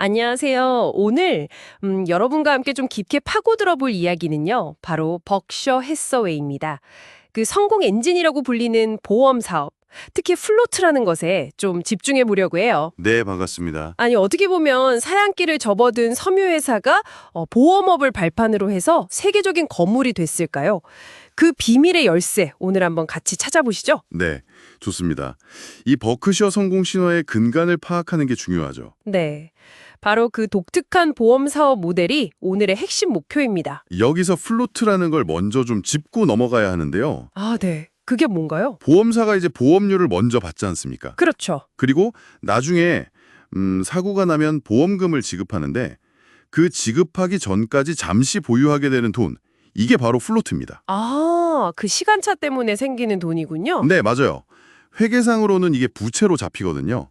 안녕하세요. 오늘 음, 여러분과 함께 좀 깊게 파고들어 볼 이야기는요. 바로 벅셔 해서웨이입니다. 그 성공 엔진이라고 불리는 보험 사업, 특히 플로트라는 것에 좀 집중해 보려고 해요. 네, 반갑습니다. 아니 어떻게 보면 사양길을 접어든 섬유회사가 어, 보험업을 발판으로 해서 세계적인 건물이 됐을까요? 그 비밀의 열쇠 오늘 한번 같이 찾아보시죠. 네, 좋습니다. 이 버크셔 성공 신화의 근간을 파악하는 게 중요하죠. 네. 바로 그 독특한 보험 사업 모델이 오늘의 핵심 목표입니다. 여기서 플로트라는 걸 먼저 좀 짚고 넘어가야 하는데요. 아, 네. 그게 뭔가요? 보험사가 이제 보험료를 먼저 받지 않습니까? 그렇죠. 그리고 나중에 음, 사고가 나면 보험금을 지급하는데 그 지급하기 전까지 잠시 보유하게 되는 돈, 이게 바로 플로트입니다. 아, 그 시간차 때문에 생기는 돈이군요. 네, 맞아요. 회계상으로는 이게 부채로 잡히거든요.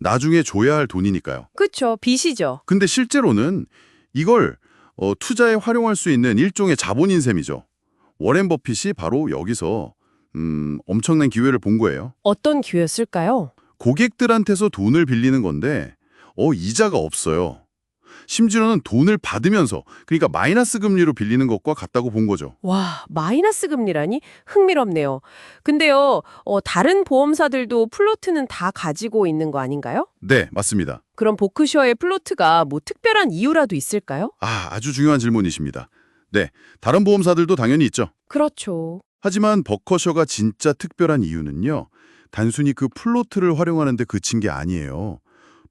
나중에 줘야 할 돈이니까요. 그렇죠. 빚이죠. 근데 실제로는 이걸 어, 투자에 활용할 수 있는 일종의 자본인 셈이죠. 워렌 버핏이 바로 여기서 음, 엄청난 기회를 본 거예요. 어떤 기회였을까요? 고객들한테서 돈을 빌리는 건데 어, 이자가 없어요. 심지어는 돈을 받으면서 그러니까 마이너스 금리로 빌리는 것과 같다고 본 거죠. 와, 마이너스 금리라니 흥미롭네요. 근데요, 어, 다른 보험사들도 플로트는 다 가지고 있는 거 아닌가요? 네, 맞습니다. 그럼 보크셔의 플로트가 뭐 특별한 이유라도 있을까요? 아, 아주 중요한 질문이십니다. 네, 다른 보험사들도 당연히 있죠. 그렇죠. 하지만 버커셔가 진짜 특별한 이유는요. 단순히 그 플로트를 활용하는 데 그친 게 아니에요.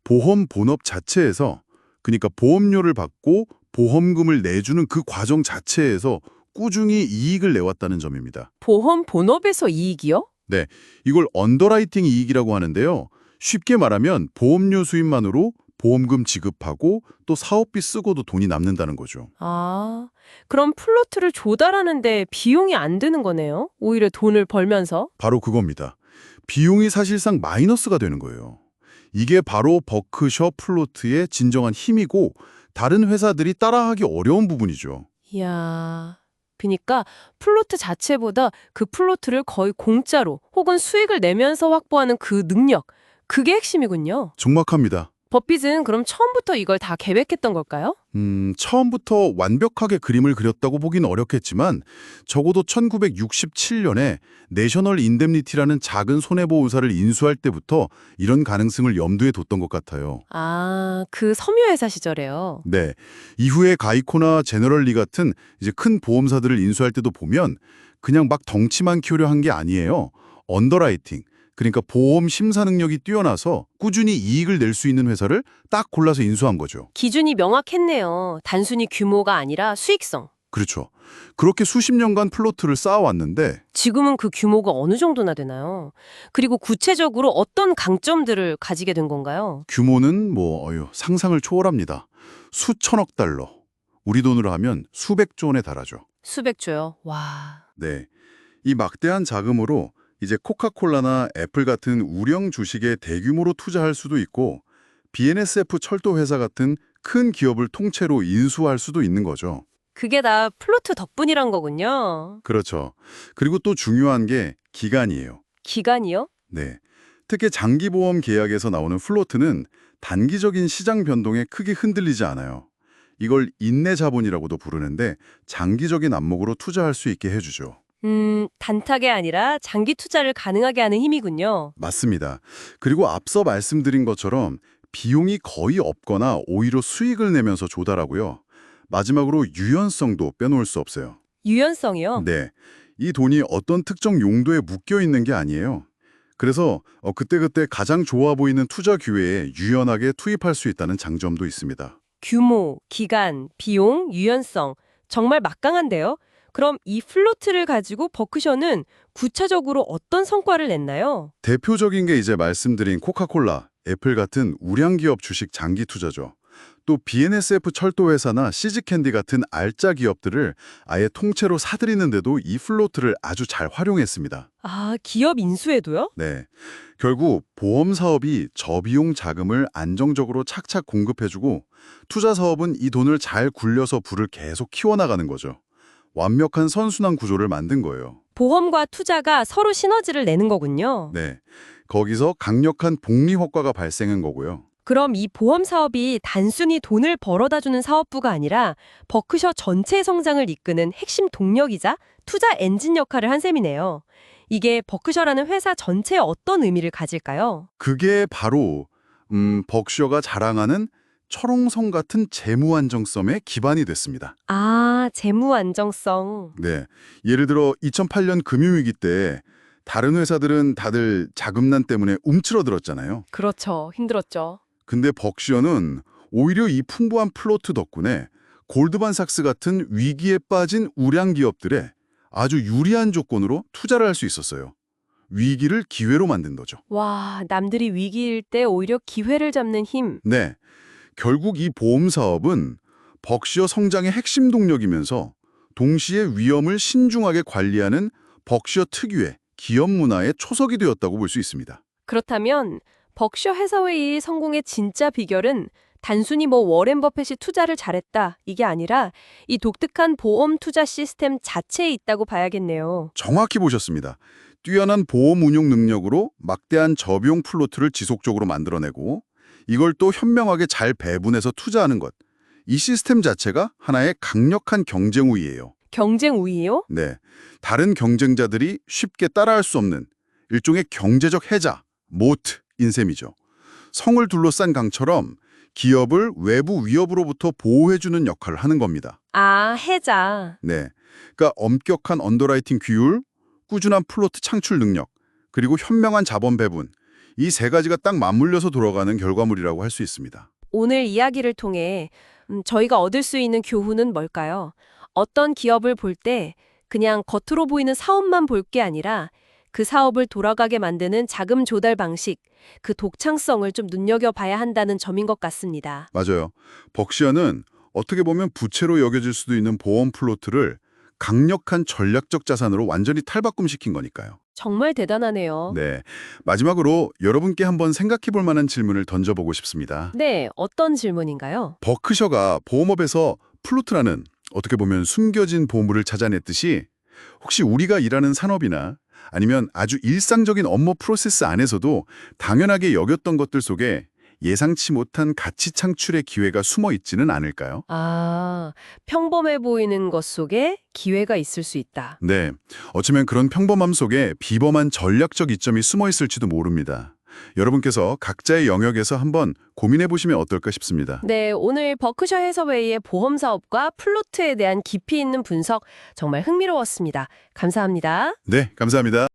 보험 본업 자체에서 그러니까 보험료를 받고 보험금을 내주는 그 과정 자체에서 꾸준히 이익을 내왔다는 점입니다. 보험 본업에서 이익이요? 이걸 언더라이팅 이익이라고 하는데요. 쉽게 말하면 보험료 수입만으로 보험금 지급하고 또 사업비 쓰고도 돈이 남는다는 거죠. 아, 그럼 플로트를 조달하는데 비용이 안 드는 거네요? 오히려 돈을 벌면서? 바로 그겁니다. 비용이 사실상 마이너스가 되는 거예요. 이게 바로 버크셔 플로트의 진정한 힘이고 다른 회사들이 따라하기 어려운 부분이죠. 이야. 그니까 플로트 자체보다 그 플로트를 거의 공짜로 혹은 수익을 내면서 확보하는 그 능력, 그게 핵심이군요. 정확합니다. 버핏은 그럼 처음부터 이걸 다 계획했던 걸까요? 음, 처음부터 완벽하게 그림을 그렸다고 보긴 어렵겠지만 적어도 1967년에 내셔널 인뎀니티라는 작은 손해보호사를 인수할 때부터 이런 가능성을 염두에 뒀던 것 같아요. 아, 그 섬유회사 시절에요. 네. 이후에 가이코나 제너럴리 같은 이제 큰 보험사들을 인수할 때도 보면 그냥 막 덩치만 키우려 한 게 아니에요. 언더라이팅. 그러니까 보험 심사 능력이 뛰어나서 꾸준히 이익을 낼 수 있는 회사를 딱 골라서 인수한 거죠. 기준이 명확했네요. 단순히 규모가 아니라 수익성. 그렇죠. 그렇게 수십 년간 플로트를 쌓아왔는데 지금은 그 규모가 어느 정도나 되나요? 그리고 구체적으로 어떤 강점들을 가지게 된 건가요? 규모는 뭐 어휴, 상상을 초월합니다. 수천억 달러. 우리 돈으로 하면 수백조 원에 달하죠. 수백조요. 와. 네. 이 막대한 자금으로 이제 코카콜라나 애플 같은 우령 주식에 대규모로 투자할 수도 있고 BNSF 철도 회사 같은 큰 기업을 통째로 인수할 수도 있는 거죠. 그게 다 플로트 덕분이란 거군요. 그렇죠. 그리고 또 중요한 게 기간이에요. 기간이요? 네. 특히 장기보험 계약에서 나오는 플로트는 단기적인 시장 변동에 크게 흔들리지 않아요. 이걸 인내 자본이라고도 부르는데 장기적인 안목으로 투자할 수 있게 해주죠. 음, 단타가 아니라 장기 투자를 가능하게 하는 힘이군요. 맞습니다. 그리고 앞서 말씀드린 것처럼 비용이 거의 없거나 오히려 수익을 내면서 조달하고요. 마지막으로 유연성도 빼놓을 수 없어요. 유연성이요? 네. 이 돈이 어떤 특정 용도에 묶여 있는 게 아니에요. 그래서 어, 그때그때 가장 좋아 보이는 투자 기회에 유연하게 투입할 수 있다는 장점도 있습니다. 규모, 기간, 비용, 유연성. 정말 막강한데요? 그럼 이 플로트를 가지고 버크셔는 구체적으로 어떤 성과를 냈나요? 대표적인 게 이제 말씀드린 코카콜라, 애플 같은 우량 기업 주식 장기 투자죠. 또 BNSF 철도 회사나 시즈캔디 같은 알짜 기업들을 아예 통째로 사들이는데도 이 플로트를 아주 잘 활용했습니다. 아, 기업 인수에도요? 네. 결국 보험 사업이 저비용 자금을 안정적으로 착착 공급해주고 투자 사업은 이 돈을 잘 굴려서 부를 계속 키워나가는 거죠. 완벽한 선순환 구조를 만든 거예요. 보험과 투자가 서로 시너지를 내는 거군요. 네. 거기서 강력한 복리 효과가 발생한 거고요. 그럼 이 보험 사업이 단순히 돈을 벌어다 주는 사업부가 아니라 버크셔 전체 성장을 이끄는 핵심 동력이자 투자 엔진 역할을 한 셈이네요. 이게 버크셔라는 회사 전체에 어떤 의미를 가질까요? 그게 바로 음, 벅셔가 자랑하는 철옹성 같은 재무 안정성의 기반이 됐습니다. 아, 재무 안정성. 네. 예를 들어 2008년 금융위기 때 다른 회사들은 다들 자금난 때문에 움츠러들었잖아요. 그렇죠. 힘들었죠. 근데 벅시어는 오히려 이 풍부한 플로트 덕분에 골드반삭스 같은 위기에 빠진 우량 기업들에 아주 유리한 조건으로 투자를 할 수 있었어요. 위기를 기회로 만든 거죠. 와, 남들이 위기일 때 오히려 기회를 잡는 힘. 네. 결국 이 보험 사업은 벅시어 성장의 핵심 동력이면서 동시에 위험을 신중하게 관리하는 벅시어 특유의 기업 문화의 초석이 되었다고 볼 수 있습니다. 그렇다면 벅셔 해서웨이의 성공의 진짜 비결은 단순히 뭐 워렌 버핏이 투자를 잘했다 이게 아니라 이 독특한 보험 투자 시스템 자체에 있다고 봐야겠네요. 정확히 보셨습니다. 뛰어난 보험 운용 능력으로 막대한 저비용 플로트를 지속적으로 만들어내고 이걸 또 현명하게 잘 배분해서 투자하는 것. 이 시스템 자체가 하나의 강력한 경쟁 우위예요. 경쟁 우위요? 네. 다른 경쟁자들이 쉽게 따라할 수 없는 일종의 경제적 해자, 모트 인 셈이죠. 성을 둘러싼 강처럼 기업을 외부 위협으로부터 보호해주는 역할을 하는 겁니다. 아, 해자. 네. 그러니까 엄격한 언더라이팅 규율, 꾸준한 플로트 창출 능력, 그리고 현명한 자본 배분. 이 세 가지가 딱 맞물려서 돌아가는 결과물이라고 할 수 있습니다. 오늘 이야기를 통해 음, 저희가 얻을 수 있는 교훈은 뭘까요? 어떤 기업을 볼 때 그냥 겉으로 보이는 사업만 볼 게 아니라 그 사업을 돌아가게 만드는 자금 조달 방식, 그 독창성을 좀 눈여겨봐야 한다는 점인 것 같습니다. 맞아요. 벅시아는 어떻게 보면 부채로 여겨질 수도 있는 보험 플로트를 강력한 전략적 자산으로 완전히 탈바꿈시킨 거니까요. 정말 대단하네요. 네. 마지막으로 여러분께 한번 생각해 볼 만한 질문을 던져보고 싶습니다. 네, 어떤 질문인가요? 버크셔가 보험업에서 플로트라는 어떻게 보면 숨겨진 보물을 찾아냈듯이 혹시 우리가 일하는 산업이나 아니면 아주 일상적인 업무 프로세스 안에서도 당연하게 여겼던 것들 속에 예상치 못한 가치 창출의 기회가 숨어 있지는 않을까요? 아, 평범해 보이는 것 속에 기회가 있을 수 있다. 네, 어쩌면 그런 평범함 속에 비범한 전략적 이점이 숨어 있을지도 모릅니다. 여러분께서 각자의 영역에서 한번 고민해 보시면 어떨까 싶습니다. 네, 오늘 버크셔 해서웨이의 보험 사업과 플로트에 대한 깊이 있는 분석 정말 흥미로웠습니다. 감사합니다. 네, 감사합니다.